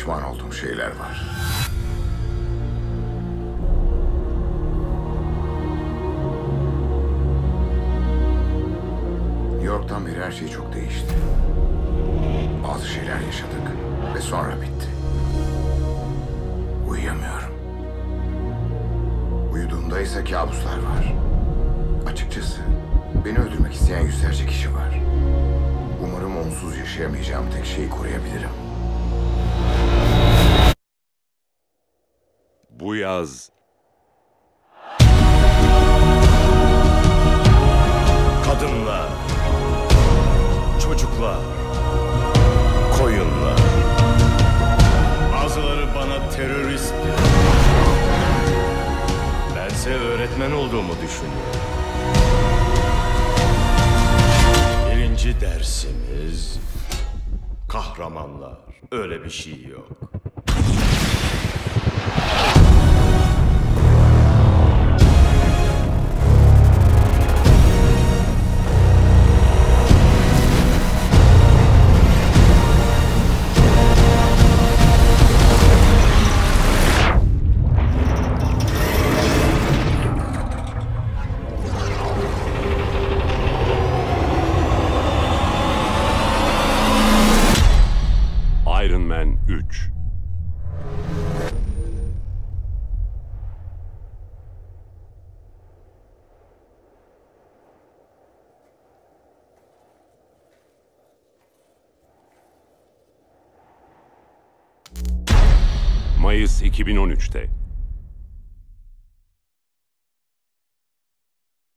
pişman olduğum şeyler var. New York'tan beri her şey çok değişti. Bazı şeyler yaşadık ve sonra bitti. Uyuyamıyorum. Uyuduğumda ise kabuslar var. Açıkçası beni öldürmek isteyen yüzlerce kişi var. Umarım onsuz yaşayamayacağım tek şeyi koruyabilirim. Bu yaz Kadınlar, çocuklar, koyunlar. Bazıları bana terörist. Bense öğretmen olduğumu düşünüyorum. Birinci dersimiz kahramanlar. Öyle bir şey yok. Man 3 Mayıs 2013'te